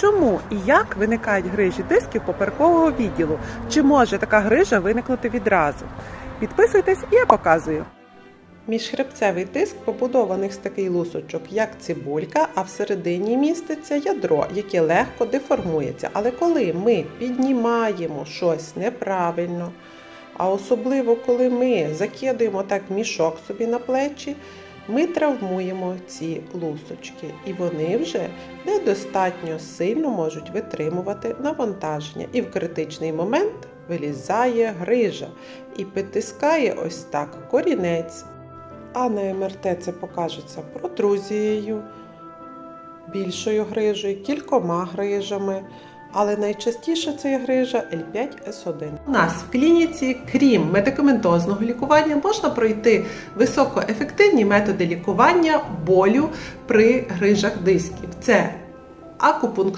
Чому і як виникають грижі дисків поперекового відділу? Чи може така грижа виникнути відразу? Підписуйтесь я показую. Міжхребцевий диск побудований з такий лусочок, як цибулька, а всередині міститься ядро, яке легко деформується. Але коли ми піднімаємо щось неправильно, а особливо коли ми закидуємо так мішок собі на плечі, ми травмуємо ці лусочки, і вони вже недостатньо сильно можуть витримувати навантаження. І в критичний момент вилізає грижа і притискає ось так корінець. А на МРТ це покажеться протрузією, більшою грижею, кількома грижами. Але найчастіше це є грижа L5S1. У нас в клініці, крім медикаментозного лікування, можна пройти високоефективні методи лікування болю при грижах дисків. Це акупунктура,